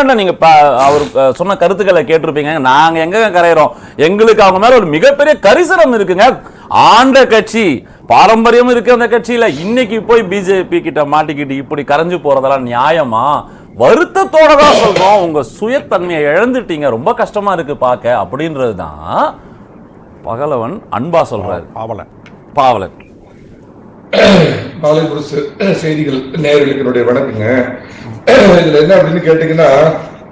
மணிகண்டன் நீங்க அவர் சொன்ன கருத்துக்களை கேட்டிருப்பீங்க. நாங்க எங்க கரையிறோம்? எங்களுக்கு அவங்க மேல ஒரு மிகப்பெரிய கரிசனம் இருக்குங்க. ஆண்ட கட்சி பாரம்பரியம் இருக்கு அந்த கட்சியில. இன்னைக்கு போய் பிஜேபி கிட்ட மாட்டிக்கிட்டு இப்படி கரைஞ்சு போறதெல்லாம் நியாயமா? வருத்தத்தோட தான் சொல்றோம். உங்க சுயத்தன்மையை இழந்துட்டீங்க. ரொம்ப கஷ்டமா இருக்கு பார்க்க அப்படின்றது தான் பகலவன் அன்பா சொல்றாரு. பாவலன். மாலை முரசு செய்திகள் நேயர்களுக்கு என்னுடைய வணக்கங்க. இதுல என்ன அப்படின்னு கேட்டீங்கன்னா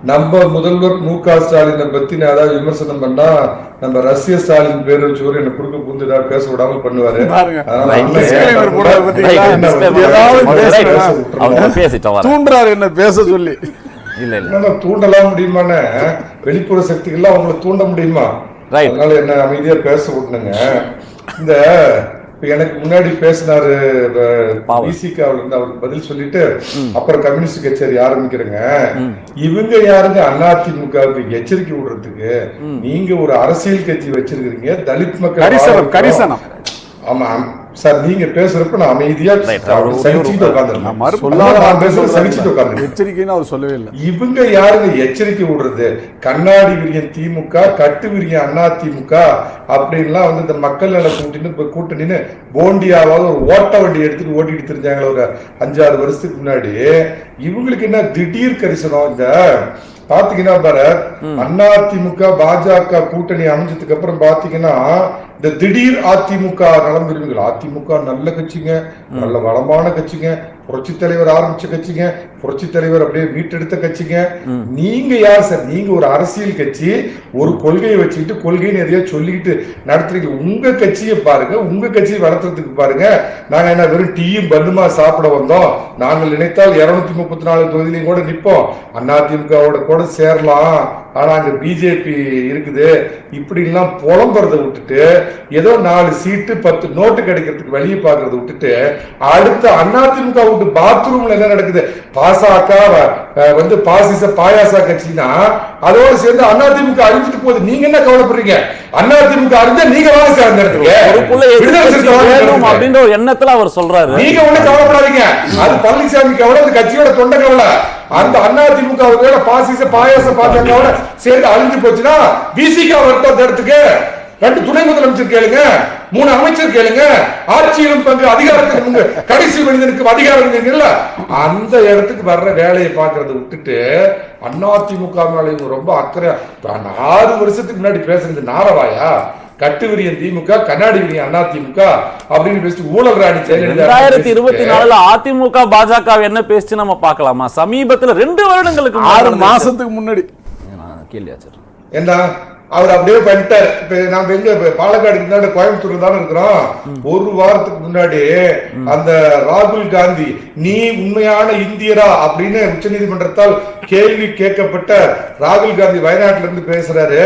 நம்ம முதல்வர் மு க ஸ்டாலினை பத்தி நான் ஏதாவது விமர்சனம் பண்ணா நம்ம ரஷ்ய ஸ்டாலின் பேர் வச்சு ஒரு என்ன குறுக்க பேச விடாம பண்ணுவாரு. வந்து ஏதாவது பேச பேசிட்டோம் வரேன். தூண்டுறாரு என்ன? பேச சொல்லி. இல்ல இல்ல. தூண்டலாம் முடியுமான்னு வெளிப்புற சக்திகள்லாம் அவங்கள தூண்ட முடியுமா. அதனால என்ன அமைதியா பேச விட்டுனுங்க இந்த எனக்கு முன்னாடி பேசினாரு இருந்து அவருக்கு பதில் சொல்லிட்டு அப்புறம் கம்யூனிஸ்ட் கச்சேரி ஆரம்பிக்கிறேங்க இவங்க யாருங்க அதிமுகவுக்கு எச்சரிக்கை விடுறதுக்கு? நீங்க ஒரு அரசியல் கட்சி வச்சிருக்கீங்க தலித் மக்கள் ஆமா சார் நீங்க பேசுறப்ப நான் அமைதியா சகிச்சுட்டு உட்கார்ந்து எச்சரிக்கைன்னு அவர் சொல்லவே இல்லை. இவங்க யாருங்க? எச்சரிக்கை விடுறது. கண்ணாடி விரியன் திமுக கட்டு விரியன் அண்ணா திமுக அப்படின்லாம் வந்து இந்த மக்கள் நல கூட்டின்னு கூட்டணின்னு போண்டியாவது ஒரு ஓட்ட வண்டி எடுத்துட்டு ஓட்டிட்டு தெரிஞ்சாங்களே ஒரு அஞ்சாறு வருஷத்துக்கு முன்னாடி இவங்களுக்கு என்ன திடீர் கரிசனம் இந்த பாத்தீங்கன்னா பாரு அண்ணா பாஜக கூட்டணி அமைஞ்சதுக்கு அப்புறம் பாத்தீங்கன்னா இந்த திடீர் அதிமுக நலம் விரும்புகள் அதிமுக நல்ல கட்சிங்க நல்ல வளமான கட்சிங்க புரட்சி தலைவர் ஆரம்பிச்ச கட்சிங்க புரட்சி தலைவர் அப்படியே மீட்டெடுத்த கட்சிங்க. நீங்க யார் சார்? நீங்க ஒரு அரசியல் கட்சி ஒரு கொள்கையை வச்சுக்கிட்டு கொள்கைன்னு எதையோ சொல்லிக்கிட்டு நடத்துறீங்க. உங்க கட்சியை பாருங்க உங்க கட்சியை வளர்த்துறதுக்கு பாருங்க. நாங்க என்ன வெறும் டீயும் பண்ணுமா சாப்பிட வந்தோம். நாங்கள் நினைத்தால் இருநூத்தி முப்பத்தி நாலு தொகுதியிலையும் கூட நிப்போம் அதிமுகவோட கூட சேரலாம். ஆனா அங்க பிஜேபி இருக்குது. இப்படி எல்லாம் புலம்புறத விட்டுட்டு ஏதோ நாலு சீட்டு பத்து நோட்டு கிடைக்கிறதுக்கு வழியை பாக்குறத விட்டுட்டு அடுத்த அதிமுக விட்டு பாத்ரூம்ல என்ன நடக்குது? பாசக அஹ், வந்து பாசிச பாயாசா கட்சினா அதோட சேர்ந்து அதிமுக அழிஞ்சிட்டு போகுது நீங்க என்ன கவலைப்படுறீங்க? அதிமுக அழிஞ்சா நீங்க வாங்க சார் அந்த இடத்துக்கு. அப்படின்ற ஒரு எண்ணத்துல அவர் சொல்றாரு. நீங்க ஒண்ணு கவலைப்படாதீங்க. அது பழனிசாமி கவலை அந்த கட்சியோட தொண்டை கவலை. அந்த அண்ணா திமுக ஒருவேளை பாசிச பாயாச பாஜகவோட சேர்ந்து அழிஞ்சு போச்சுன்னா பிசிக வரட்டும் இடத்துக்கு. ரெண்டு துணை முதலமைச்சர் கேளுங்க. மூணு அமைச்சர் கேளுங்க. ஆட்சியிலும் பங்கு அதிகாரத்துக்கு முன்பு கடைசி மனிதனுக்கு அதிகாரம் இருக்குல்ல அந்த இடத்துக்கு வர்ற வேலையை பார்க்கறத விட்டுட்டு அதிமுக மேலே ரொம்ப அக்கறை. ஆறு வருஷத்துக்கு முன்னாடி பேசுறது நாரவாயா? கட்டு விரியன் திமுக கண்ணாடி விரியன் அண்ணா திமுக அப்படின்னு பேசிட்டு ஊழல் ராணி ஜெயலலிதா ரெண்டாயிரத்தி இருபத்தி பேசிட்டு, நாலுல அதிமுக பாஜக என்ன பேசிச்சு நம்ம பார்க்கலாமா? சமீபத்துல ரெண்டு வருடங்களுக்கு ஆறு மாசத்துக்கு முன்னாடி. கேள்வி ஆச்சர் என்ன அவர் அப்படியே பண்ணிட்டாரு. இப்ப நாம எங்க பாலக்காடு பாலக்காடுக்கு முன்னாடி கோயம்புத்தூர்ல தானே இருக்கிறோம். ஒரு வாரத்துக்கு முன்னாடி அந்த ராகுல் காந்தி நீ உண்மையான இந்தியரா? அப்படின்னு உச்சநீதிமன்றத்தால் கேள்வி கேட்கப்பட்ட ராகுல் காந்தி வயநாட்டுல இருந்து பேசுறாரு.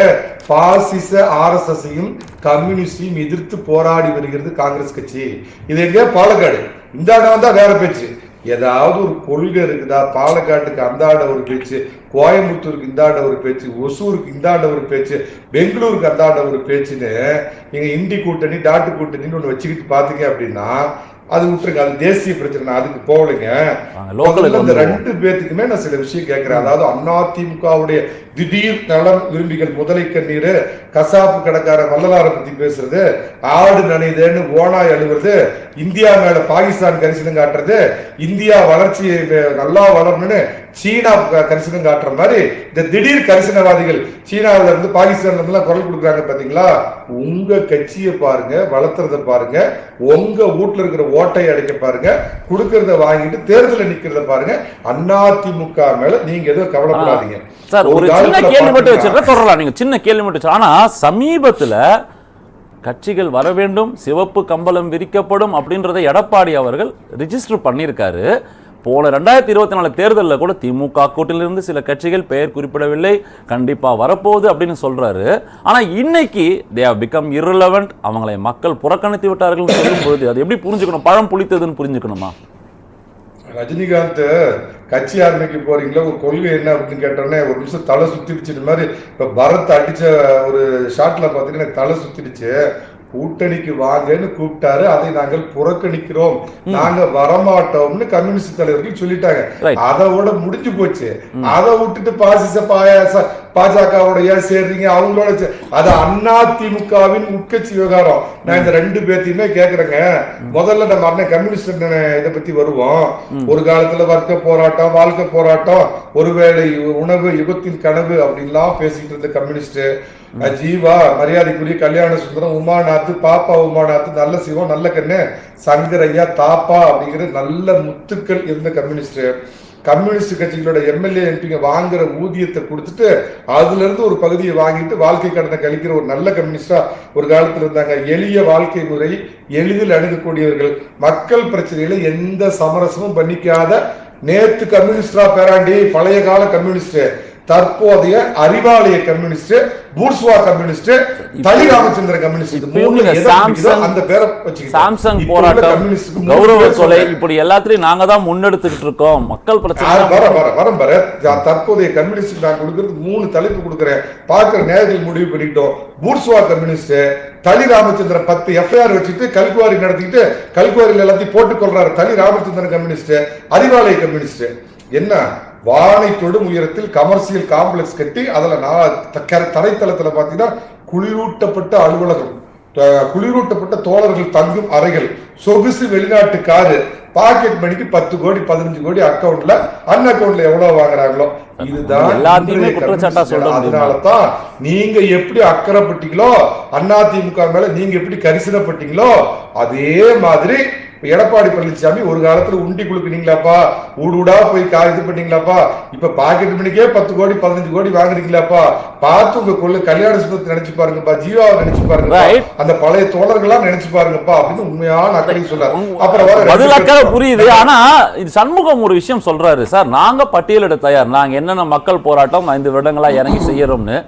பாசிச ஆர்எஸ்எஸ்ஸையும் கம்யூனிஸ்டையும் எதிர்த்து போராடி வருகிறது காங்கிரஸ் கட்சி. இது எங்க பாலக்காடு. இந்த இடம் தான் வேற பேச்சு. ஏதாவது ஒரு கொள்கை இருக்குதா பாலக்காட்டுக்கு அந்தாண்ட ஒரு பேச்சு கோயம்புத்தூருக்கு இந்தாண்ட ஒரு பேச்சு ஒசூருக்கு இந்தாண்ட ஒரு பேச்சு பெங்களூருக்கு அந்தாண்ட ஒரு பேச்சுன்னு நீங்கள் இந்தி கூட்டணி டாட்டு கூட்டணின்னு ஒன்று வச்சுக்கிட்டு பார்த்தீங்க அப்படின்னா அது விட்டுருங்க அது தேசிய பிரச்சனை. நான் அதுக்கு போகலைங்க. வந்துருவோம். ரெண்டு பேத்துக்குமே நான் சில விஷயம் கேட்கிறேன் அதாவது அதிமுகவுடைய திடீர் நலம் விரும்பிகள் முதலை கண்ணீர் கசாப்பு கடைக்கார வள்ளலாரை பத்தி பேசுறது ஆடு நனைதேன்னு ஓனாய் அழுவுறது இந்தியா மேல பாகிஸ்தான் கரிசனம் காட்டுறது இந்தியா வளர்ச்சி நல்லா வளரணும்னு சீனா கரிசனம் காட்டுற மாதிரி இந்த திடீர் கரிசனவாதிகள் சீனாவுல இருந்து பாகிஸ்தான்ல இருந்து குரல் கொடுக்குறாங்க பாத்தீங்களா? உங்க கட்சியை பாருங்க வளர்த்துறத பாருங்க உங்க வீட்டுல இருக்கிற ஓட்டை அடைக்க பாருங்க. கொடுக்கறத வாங்கிட்டு தேர்தலில் நிக்கிறத பாருங்க. அதிமுக மேல நீங்க எதுவும் கவலைப்படாதீங்க. சார் ஒரு சின்ன கேள்வி மட்டும் வச்சிருக்க தொடரலாம். நீங்க சின்ன கேள்வி மட்டும் ஆனா சமீபத்துல கட்சிகள் வர வேண்டும் சிவப்பு கம்பளம் விரிக்கப்படும் அப்படின்றத எடப்பாடி அவர்கள் ரிஜிஸ்டர் பண்ணியிருக்காரு. போன ரெண்டாயிரத்தி இருபத்தி நாலு தேர்தலில் கூட திமுக கூட்டிலிருந்து சில கட்சிகள் பெயர் குறிப்பிடவில்லை. கண்டிப்பா வரப்போகுது அப்படின்னு சொல்றாரு. ஆனா இன்னைக்கு தே ஹவ் பிகம் irrelevant. அவங்களை மக்கள் புறக்கணித்து விட்டார்கள் சொல்லும் அது எப்படி புரிஞ்சுக்கணும்? பழம் புளித்ததுன்னு புரிஞ்சுக்கணுமா? ரஜினிகாந்த் கட்சி ஆரம்பிக்க போறீங்களா? ஒரு கொள்கை என்ன அப்படின்னு கேட்டோன்னே ஒரு நிமிஷம் தலை சுத்திடுச்சு. இந்த மாதிரி இப்ப பரத் அடிச்ச ஒரு ஷாட்ல பாத்தீங்கன்னா தலை சுத்திடுச்சு. கூட்டணிக்கு வாங்கன்னு கூப்பிட்டாரு. அதை நாங்கள் புறக்கணிக்கிறோம். நாங்க வரமாட்டோம்னு கம்யூனிஸ்ட் தலைவர்கள் சொல்லிட்டாங்க. அதோட முடிஞ்சு போச்சு. அதை விட்டுட்டு பாசிச பாயாச பாஜகவுடைய சேர்றீங்க அவங்களோட அது அண்ணா திமுகவின் உட்கட்சி விவகாரம். நான் இந்த ரெண்டு பேர்த்தையுமே கேக்குறேங்க. முதல்ல நம்ம அண்ணன் கம்யூனிஸ்ட் இதை பத்தி வருவோம். ஒரு காலத்துல வர்க்க போராட்டம் வாழ்க்கை போராட்டம் ஒருவேளை உணவு யுகத்தின் கனவு அப்படின்லாம் பேசிட்டு இருந்த கம்யூனிஸ்ட். ஜீவா மரியாதைக்குரிய கல்யாண சுந்தரம் உமாநாத் பாப்பா உமாநாத் நல்ல சிவம் நல்ல கண்ணு சங்கரையா தாப்பா அப்படிங்கிற நல்ல முத்துக்கள் இருந்த கம்யூனிஸ்ட். கம்யூனிஸ்ட் கட்சிகளோட எம்எல்ஏ எம்பிங்க வாங்குற ஊதியத்தை கொடுத்துட்டு அதுல இருந்து ஒரு பகுதியை வாங்கிட்டு வாழ்க்கை கடனை கழிக்கிற ஒரு நல்ல கம்யூனிஸ்டா ஒரு காலத்தில் இருந்தாங்க. எளிய வாழ்க்கை முறை எளிதில் அணுகக்கூடியவர்கள். மக்கள் பிரச்சனையில எந்த சமரசமும் பண்ணிக்காத நேத்து கம்யூனிஸ்டா பேராண்டி பழைய கால கம்யூனிஸ்ட் தற்போதைய அறிவாலய கம்யூனிஸ்ட் பூர்ஸ்வா கம்யூனிஸ்ட் தலி ராமச்சந்திர கம்யூனிஸ்ட் அந்த பேரை. சாம்சங் போராட்டம் கௌரவ கொலை சொல்றேன். இப்படி எல்லாத்தையும் நாங்க தான் முன்னெடுத்துக்கிட்டு இருக்கோம். மக்கள் பிரச்சனை வர வர வர த- தற்போதைய கம்யூனிஸ்ட் நான் கொடுக்கறது மூணு தலைப்பு கொடுக்குறேன். பார்க்கிற நேரத்தில் முடிவு பண்ணிட்டோம் பூர்ஸ்வா கம்யூனிஸ்ட் தலி ராமச்சந்திரன் பத்து எஃப்ஐஆர் வச்சுட்டு கல்குவாரி நடத்திட்டு கல்குவாரியில் எல்லாத்தையும் போட்டுக் கொள்றாரு தலி ராமச்சந்திரன் கம்யூனிஸ்ட் அறிவாலய கம்யூனிஸ்ட் என்ன? வானை தொடும் உயரத்தில் கமர்ஷியல் காம்ப்ளெக்ஸ் கட்டி அதுல தரைத்தளத்துல பாத்தீங்கன்னா குளிரூட்டப்பட்ட அலுவலகம். குளிரூட்டப்பட்ட தோழர்கள் தங்கும் அறைகள். சொகுசு வெளிநாட்டு காரு. பாக்கெட் மணிக்கு பத்து கோடி பதினஞ்சு கோடி அக்கவுண்ட்ல அன் அக்கவுண்ட்ல எவ்வளவு வாங்குறாங்களோ? இதுதான்? அதனாலதான் நீங்க எப்படி அக்கறைப்பட்டீங்களோ அதிமுக மேல நீங்க எப்படி கரிசனப்பட்டீங்களோ அதே மாதிரி எடப்பாடி பழனிசாமி ஒரு காலத்துல உண்டி குழுக்குனீங்களாப்பா ஊடு ஊடா போய் கா இது பண்ணீங்களாப்பா? இப்ப பாக்கெட் மணிக்கே பத்து கோடி பதினஞ்சு கோடி வாங்குறீங்களாப்பா? பார்த்து உங்க கொள்ளு கல்யாண சுத்தத்தை நினைச்சு பாருங்கப்பா ஜீவாவை நினைச்சு Right. அந்த பழைய தோழர்கள்லாம் நினைச்சு பாருங்கப்பா அப்படின்னு உண்மையான அக்கறை சொல்றாரு. அப்புறம் வர புரியுது. ஆனா இது சண்முகம் ஒரு விஷயம் சொல்றாரு சார் நாங்க பட்டியலிட தயார். நாங்க என்னென்ன மக்கள் போராட்டம் ஐந்து வருடங்களா இறங்கி செய்யறோம்னு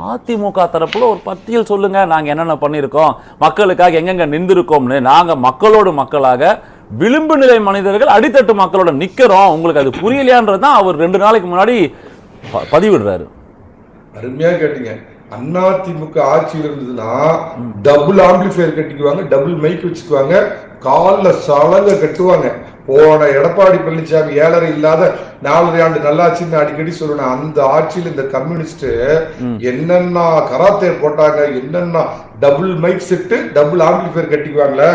அதிமுக தரப்புல ஒரு பட்டியல் சொல்லுங்க. நாங்க என்னென்ன பண்ணியிருக்கோம் மக்களுக்காக எங்கெங்க நின்றுருக்கோம்னு நாங்க மக்களோடு மக்களாக விளிம்பு நிலை மனிதர்கள் அடித்தட்டு மக்களோட நிக்கிறோம். உங்களுக்கு அது புரியலையான்றது தான் அவர் ரெண்டு நாளைக்கு முன்னாடி ப- பதிவிடுறாரு. அருமையா கேட்டீங்க. அதிமுக ஆட்சியில் இருந்ததுன்னா டபுள் ஆம்பிளிஃபையர் கட்டிக்குவாங்க டபுள் மைக் வச்சுக்குவாங்க. கால்ல சலங்க கட்டுவாங்க. போன எடப்பாடி பழனிசாமி ஏழரை இல்லாத நாலரை ஆண்டு நல்லாட்சின்னு அடிக்கடி சொல்லணும் அந்த ஆட்சியில் இந்த கம்யூனிஸ்ட் என்னென்ன கராத்தே போட்டாங்க என்னென்ன double mic set double amplifier கட்டிக்குவாங்களே.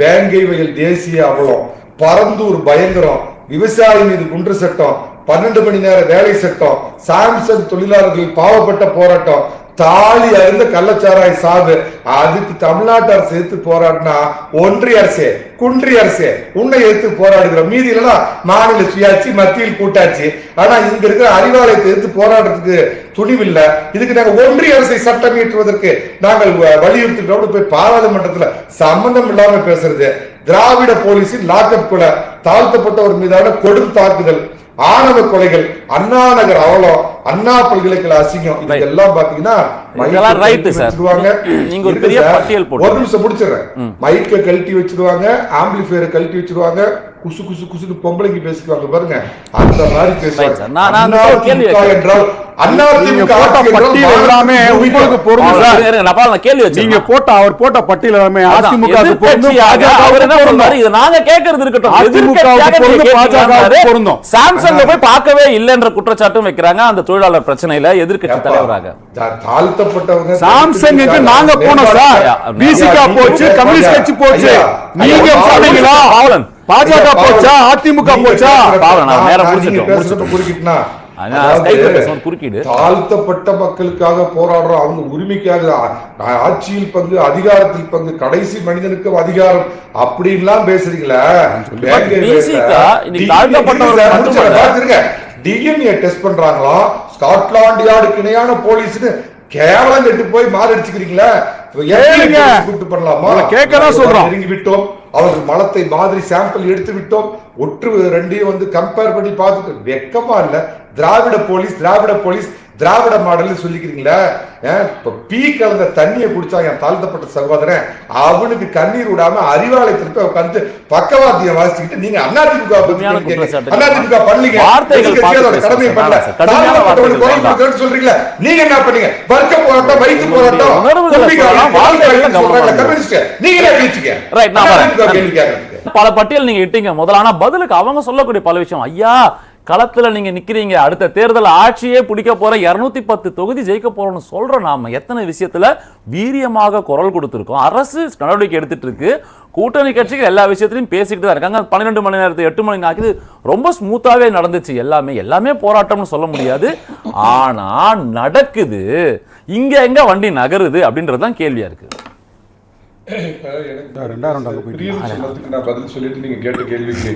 வேங்கை வயல் தேசிய அவலம் பரந்தூர் பயங்கரம் விவசாயி மீது குன்று சட்டம் பன்னெண்டு மணி நேர வேலை சட்டம் சாம்சங் தொழிலாளர்கள் பாவப்பட்ட போராட்டம் தாலி அருந்த கள்ளச்சாராய் சாவு. அதுக்கு தமிழ்நாட்டு அரசு எதிர்த்து போராடினா ஒன்றிய அரசே குன்றிய அரசே உன்னை எதிர்த்து போராடுகிறோம். மீதி இல்லைன்னா மாநில சுயாட்சி மத்தியில் கூட்டாட்சி. ஆனா இங்க இருக்கிற அறிவாலயத்தை எதிர்த்து போராடுறதுக்கு துணிவில்ல. இதுக்கு நாங்கள் ஒன்றிய அரசை சட்டம் இயற்றுவதற்கு நாங்கள் வ- வலியுறுத்துகிறோம்னு போய் பாராளுமன்றத்துல சம்பந்தம் இல்லாம பேசுறது. திராவிட போலீஸின் லாக்அப் கொலை தாழ்த்தப்பட்டவர் மீதான கொடும் தாக்குதல் ஆணவ கொலைகள் அண்ணா நகர் அவலம் அண்ணா பல்கலைக்கழக அசிங்கம். இதெல்லாம் பாத்தீங்கன்னா இதெல்லாம். வச்சிருவாங்க. நீங்க ஒரு இருக்கு பெரிய sir. பட்டியல் போட்டு. ஒரு நிமிஷம் முடிச்சிடுறேன் மைக்க கழட்டி வச்சிருவாங்க ஆம்பிளிஃபையரை கழட்டி வச்சிருவாங்க குசு குசு குசுன்னு பொம்பளைக்கு பேசிக்குவாங்க பாருங்க அந்த மாதிரி பேசுவாங்க. நான் கேள்வி. என்றால் நீங்க போட்ட அவர் போட்ட பட்டியல் அதிமுக நாங்க கேட்கறது இருக்கட்டும் பாஜக பொருந்தும். சாம்சங்க போய் பார்க்கவே இல்லைன்ற குற்றச்சாட்டும் வைக்கிறாங்க அந்த தொழிலாளர் பிரச்சனையில எதிர்க்கட்சி ஏப்பா, தலைவராக. தாழ்த்தப்பட்டவங்க சாம்சங்குக்கு நாங்க போனோம் சார் பிசிக போச்சு கம்யூனிஸ்ட் கட்சி போச்சு. நீங்க சொன்னீங்களா பாவலன். பாஜக போச்சா. அதிமுக போச்சா? பாவலன், நான் நான் நேரா நீங்க முடிச்சிட்டோம், குறுக்கிட்டுனா, குறுக்கீடு. தாழ்த்தப்பட்ட மக்களுக்காக போராடுறோம் அவங்க உரிமைக்காக ஆட்சியில் பங்கு அதிகாரத்தில் பங்கு கடைசி மனிதனுக்கும் அதிகாரம் அப்படின்லாம் பேசுறீங்களா? DNA டெஸ்ட் பண்றாங்களாம் ஸ்காட்லாந்து யார்டுக்கு இணையான போலீஸ்னு கேவலம் கெட்டு போய் மாரடிச்சுக்கிறீங்களா? கேளுங்க. கூப்பிட்டு பண்ணலாமா? கேட்கதான் சொல்றோம். நெருங்கி விட்டோம் அவர்கள் மலத்தை மாதிரி சாம்பிள் எடுத்து விட்டோம் ஒற்று ரெண்டையும் வந்து கம்பேர் பண்ணி பார்த்துட்டு வெக்கமா இல்ல. Dravida police Dravida police Dravida model சொல்லிக்கிறீங்களா இப்ப பீ கலந்த தண்ணியை குடிச்சா என் தாழ்த்தப்பட்ட சகோதரன் அவனுக்கு கண்ணீர் விடாம அறிவாலயத்திற்கு உட்காந்து பக்கவாத்தியம் வாசிச்சுக்கிட்டு நீங்க அதிமுக. அதிமுக கடமையை பேசுங்க. பண்ணல? தாழ்த்தப்பட்டவனுக்கு சொல்றீங்களா நீங்க என்ன பண்ணீங்க? வர்க்க போராட்டம் வயிற்று போராட்டம் பண்ணுங்க. பல பட்டியல் நீங்க இட்டீங்க. முதல்ல ஆனா பதிலுக்கு அவங்க சொல்லக்கூடிய பல விஷயம். ஐயா களத்தில் நீங்கள் நிற்கிறீங்க அடுத்த தேர்தல் ஆட்சியே பிடிக்க போகிற இரநூத்தி பத்து தொகுதி ஜெயிக்க போகிறோம்னு சொல்கிறோம் நாம் எத்தனை விஷயத்தில் வீரியமாக குரல் கொடுத்துருக்கோம். அரசு நடவடிக்கை எடுத்துட்டு இருக்கு. கூட்டணி கட்சிகள் எல்லா விஷயத்திலையும் பேசிக்கிட்டு தான் இருக்காங்க. பன்னிரெண்டு மணி நேரத்து எட்டு மணி நாக்குது ரொம்ப ஸ்மூத்தாகவே நடந்துச்சு. எல்லாமே எல்லாமே போராட்டம்னு சொல்ல முடியாது. ஆனால் நடக்குது. இங்கே எங்கே வண்டி நகருது அப்படின்றது தான் கேள்வியாக இருக்குது நான் பதில் சொல்லிட்டு நீங்க கேட்ட கேள்விக்கு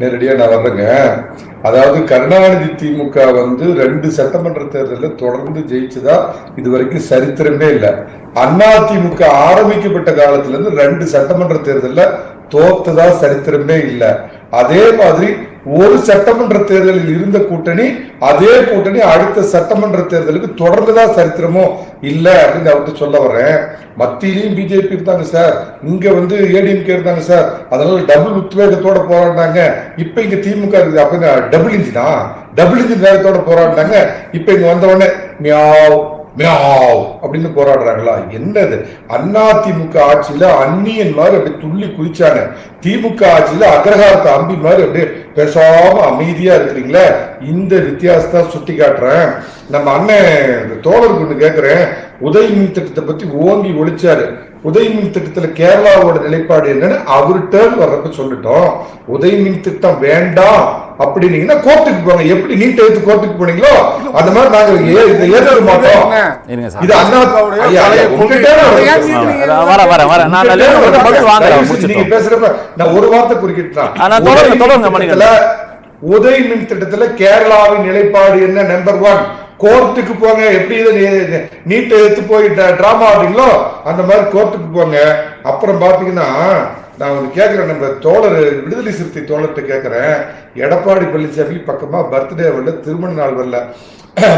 நேரடியா நான் வர்றேங்க. அதாவது கருணாநிதி திமுக வந்து ரெண்டு சட்டமன்ற தேர்தலில் தொடர்ந்து ஜெயிச்சதா இது வரைக்கும் சரித்திரமே இல்லை. அண்ணா திமுக ஆரம்பிக்கப்பட்ட காலத்துல இருந்து ரெண்டு சட்டமன்ற தேர்தல்ல தோத்ததா சரித்திரமே இல்லை. அதே மாதிரி ஒரு சட்டமன்ற தேர்தலில் இருந்த கூட்டணி அதே கூட்டணி அடுத்த சட்டமன்ற தேர்தலுக்கு தொடர்ந்துதான் சரித்திரமோ? இல்ல அப்படின்னு அவர்கிட்ட சொல்ல வர்றேன். மத்தியிலையும் பிஜேபி இருந்தாங்க சார் இங்க வந்து ஏடிஎம்கே இருந்தாங்க சார் அதனால டபுள் உத்வேகத்தோட போராடினாங்க. இப்ப இங்க திமுக இருக்குது. அப்ப டபுள் இன்ஜினா டபுள் இன்ஜின் வேகத்தோட போராடினாங்க. இப்ப இங்க வந்தவொடனே மியாவ். மியாவ் அப்படின்னு போராடுறாங்களா? என்னது அண்ணா திமுக ஆட்சியில அந்நியன் மாதிரி அப்படியே துள்ளி குதிச்சாங்க திமுக ஆட்சியில அக்ரஹாரத்தை அம்பி மாதிரி அப்படியே பேசாம அமைதியா இருக்கிறீங்களே? இந்த வித்தியாசத்தை சுட்டி காட்டுறேன். நம்ம அண்ணன் இந்த கொண்டு கேட்கிறேன் கேக்குறேன். உதய் மின் திட்டத்தை பத்தி ஓங்கி ஒழிச்சாரு. உதய் மின் திட்டத்துல கேரளாவோட நிலைப்பாடு என்னன்னு அவர்கிட்ட வர்றப்ப சொல்லிட்டோம். உதய் மின் திட்டம் வேண்டாம் அப்படின்னீங்கன்னா கோர்ட்டுக்கு போங்க. எப்படி நீட் எடுத்து கோர்ட்டுக்கு போனீங்களோ அந்த மாதிரி நாங்க ஏ- இதை ஏற்க மாட்டோம். இது அண்ணா நீங்க பேசுறப்ப நான் ஒரு வார்த்தை மணிகண்டன். உதய் மின் திட்டத்துல கேரளாவின் நிலைப்பாடு என்ன நம்பர் ஒன் கோர்ட்டுக்கு போங்க. எப்படி இதை? நீ- நீட்டை எடுத்து போய் ட்ராமா ஆடுறீங்களோ? அந்த மாதிரி கோர்ட்டுக்கு போங்க. அப்புறம் பார்த்தீங்கன்னா நான் வந்து கேட்குறேன் நம்ம தோழர் விடுதலை சிறுத்தை தோழர்கிட்ட கேட்குறேன் எடப்பாடி பழனிசாமி பக்கமாக பர்த்டே வரல திருமண நாள் வரல.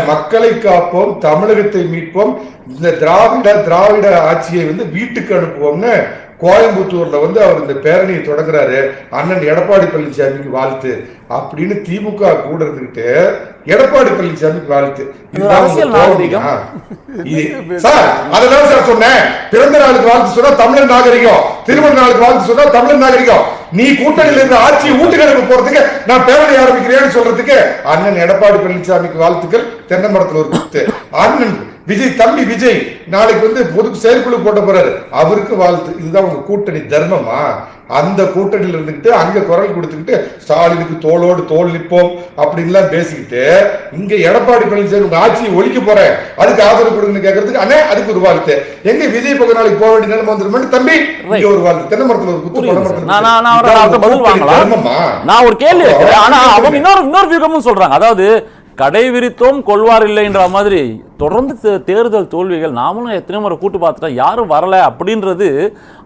மக்களை காப்போம் தமிழகத்தை மீட்போம். இந்த திராவிட திராவிட ஆட்சியை வந்து வீட்டுக்கு அனுப்புவோம்னு கோயம்புத்தூர்ல வந்து அவர் இந்த பேரணியை தொடங்குறாரு. அண்ணன் எடப்பாடி பழனிசாமிக்கு வாழ்த்து அப்படின்னு திமுக கூட இருந்துகிட்டு எடப்பாடி பழனிசாமிக்கு வாழ்த்து. சார் அததான் சார் சொன்னேன். பிறந்த நாளுக்கு வாழ்த்து சொன்னா தமிழர் நாகரிகம். திருமண நாளுக்கு வாழ்த்து சொன்னா தமிழர் நாகரிகம். நீ கூட்டணியில இருந்த ஆட்சி வீட்டுக்கு போறதுக்கு நான் பேரணி ஆரம்பிக்கிறேன்னு சொல்றதுக்கு அண்ணன் எடப்பாடி பழனிசாமிக்கு வாழ்த்துக்கள். தென்னை மரத்துல ஒரு குத்து. அண்ணன் விஜய் தம்பி விஜய் நாளைக்கு வந்து பொது செயற்குழு போட்ட போறாரு. அவருக்கு வாழ்த்து. இதுதான் உங்க கூட்டணி தர்மமா? அந்த கூட்டணியில இருந்துகிட்டு அங்க குரல் கொடுத்துக்கிட்டு ஸ்டாலினுக்கு தோளோடு தோல் நிற்போம் அப்படின்லாம் பேசிக்கிட்டு இங்க எடப்பாடி பழனிசாமி உங்க ஆட்சியை ஒழிக்க போறேன். அதுக்கு ஆதரவு கொடுங்கன்னு கேட்கறதுக்கு அண்ணே அதுக்கு ஒரு வாழ்த்து. எங்க விஜய் பக்கம் நாளைக்கு போக வேண்டிய நிலைமை வந்துருமே தம்பி இங்க ஒரு வாழ்த்து. தென்னை மரத்துல ஒரு குத்து புரியுது பனை சார். மரத்துல நான் ஒரு கேள்வி ஆனா அவங்க இன்னொரு இன்னொரு வியூகமும் சொல்றாங்க. அதாவது கடை விரித்தோம் கொள்வார் இல்லைன்ற மாதிரி தொடர்ந்து தேர்தல் தோல்விகள் நாமளும் எத்தனை முறை கூட்டு பார்த்துட்டோம். யாரும் வரலை அப்படின்றது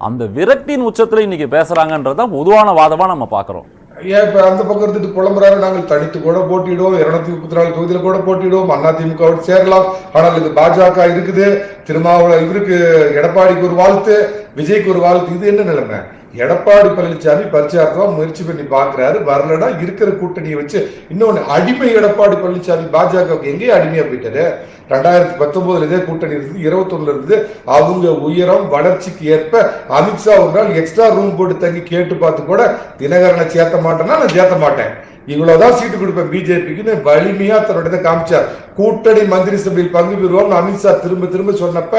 அந்த விரக்தியின் உச்சத்தில் இன்னைக்கு பேசுறாங்கன்றதுதான் பொதுவான வாதமாக நம்ம பார்க்குறோம். ஏன் இப்போ அந்த பக்கம் இருந்துட்டு புலம்புறாரு. நாங்கள் தனித்து கூட போட்டிடுவோம் இருநூத்தி முப்பத்தி நாலு தொகுதியில் கூட போட்டிடுவோம் அண்ணா திமுக சேரலாம். ஆனால் இது பாஜக இருக்குது. திருமாவளவன் இவருக்கு எடப்பாடிக்கு ஒரு வாழ்த்து விஜய்க்கு ஒரு வாழ்த்து. இது என்ன நிலைமை? எடப்பாடி பழனிசாமி பரிச்சார்த்தமா முயற்சி பண்ணி பாக்குறாரு. வரலடா இருக்கிற கூட்டணியை வச்சு இன்னொன்னு அடிமை எடப்பாடி பழனிசாமி பாஜகவுக்கு எங்கேயும் அடிமையா போயிட்டாரு. ரெண்டாயிரத்தி பத்தொன்பதுல இதே கூட்டணி இருந்தது இருபத்தொன்னுல இருந்து அவங்க உயரம் வளர்ச்சிக்கு ஏற்ப அமித்ஷா ஒரு நாள் எக்ஸ்ட்ரா ரூம் போட்டு தங்கி கேட்டு பார்த்து கூட தினகரனை சேர்த்த மாட்டேன்னா நான் சேர்த்த மாட்டேன். இவ்வளவுதான் சீட்டு கொடுப்பேன். பிஜேபிக்குன்னு வலிமையா தன்னுடைய காமிச்சார். கூட்டணி மந்திரி சபையில் பங்கு பெறுவோம் அமித்ஷா திரும்ப திரும்ப சொன்னப்ப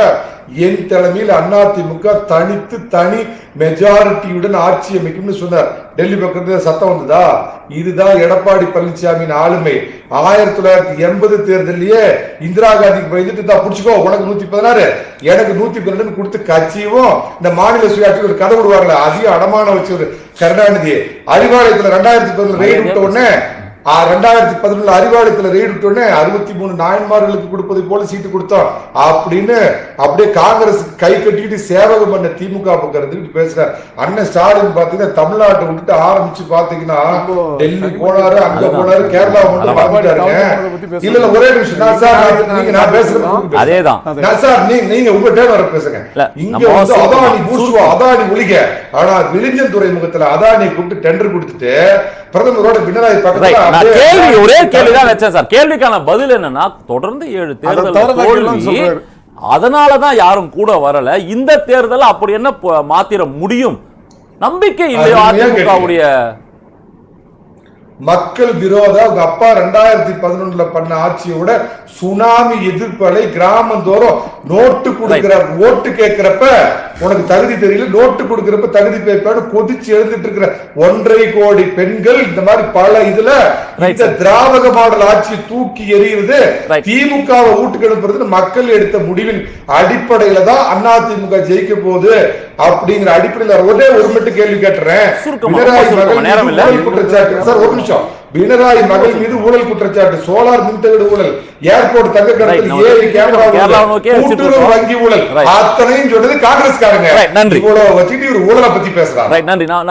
என் தலைமையில் அதிமுக தனித்து தனி மெஜாரிட்டியுடன் ஆட்சி அமைக்கும்னு சொன்னார். டெல்லி பக்கத்துல சத்தம் வந்ததா? இதுதான் எடப்பாடி பழனிசாமியின் ஆளுமை. ஆயிரத்தி தொள்ளாயிரத்தி எண்பது தேர்தலையே இந்திரா காந்திக்கு பயந்துட்டு தான் புடிச்சுக்கோ உனக்கு நூத்தி பதினாறு. எனக்கு நூத்தி பன்னெண்டு கொடுத்து கட்சியும் இந்த மாநில சுயாட்சி ஒரு கதை விடுவாங்களே அதையும் அடமான வச்சு ஒரு கருணாநிதி. அறிவாலயத்துல ரெண்டாயிரத்தி பதினொன்று ரெய்டு விட்ட உடனே ரெண்டாயிரத்தி பதினொன்றுல அறிவாலயத்துல ரெய்டு விட்டோடனே அறுபத்தி மூணு நாயன்மார்களுக்கு கொடுப்பது போல சீட்டு கொடுத்தோம். அப்படின்னு அப்படியே காங்கிரஸ் கை கட்டிட்டு சேவகம் பண்ண திமுக பக்கம் பேசுறாரு. அண்ணன் ஸ்டாலின் பாத்தீங்கன்னா தமிழ்நாட்டை விட்டுட்டு ஆரம்பிச்சு பாத்தீங்கன்னா டெல்லி போனாரு அங்க போனாரு கேரளா மட்டும் பார்த்துட்டாருங்க இல்ல இல்ல ஒரே நிமிஷம். நான் சார் நான் நீங்க நான் பேசுறேன். அதேதான். நான் சார் நீங்க நீங்க உங்க டேன் வர பேசுங்க. இங்க வந்து அதானி பூசுவா அதானி ஒழிக ஆனா விழிஞ்சன் துறைமுகத்துல அதானி கூப்பிட்டு டெண்டர் கொடுத்துட்டு பிரதமரோட பினராயி. பக்கத்துல நான் கேள்வி ஒரே கேள்வி தான் வச்சேன் சார். கேள்விக்கான பதில் என்னன்னா தொடர்ந்து ஏழு தேர்தல் தோல்வி. அதனால தான் யாரும் கூட வரல. இந்த தேர்தல் அப்படி என்ன மாத்திர முடியும்? நம்பிக்கை இல்லையோ அதிமுகவுடைய மக்கள் விரோத உங்க அப்பா ரெண்டாயிரத்தி பதினொன்றுல பண்ண ஆட்சியோட சுனாமி எதிர்ப்பலை கிராமந்தோறும் நோட்டு கொடுக்கிற ஓட்டு கேட்கிறப்ப உனக்கு தகுதி தெரியல நோட்டு கொடுக்கிறப்ப தகுதி பேப்பாடு கொதிச்சு எழுந்துட்டு இருக்கிற ஒன்றரை கோடி பெண்கள் இந்த மாதிரி பல இதுல இந்த திராவக மாடல் ஆட்சியை தூக்கி Right. திமுகவை வீட்டுக்கு அனுப்புறது மக்கள் எடுத்த முடிவின் அடிப்படையில தான் அண்ணா திமுக ஜெயிக்க போகுது. அப்படிங்கிற அடிப்படையில ஒரே ஒரு மட்டும் கேள்வி கேட்டுறேன். குற்றச்சாட்டு. சார் ஒரு நிமிஷம். பினராயி மகள் மீது ஊழல் குற்றச்சாட்டு. சோலார் மின்தகடு ஊழல். ஏர்போர்ட் தங்க கடத்தல் ஏழு கேமரா கூட்டுறவு. வங்கி ஊழல். அத்தனையும் சொன்னது காங்கிரஸ்காரங்க. நன்றி. இவ்வளவு வச்சுட்டு இவர் ஊழலை பத்தி பேசுறாங்க. நன்றி. நான்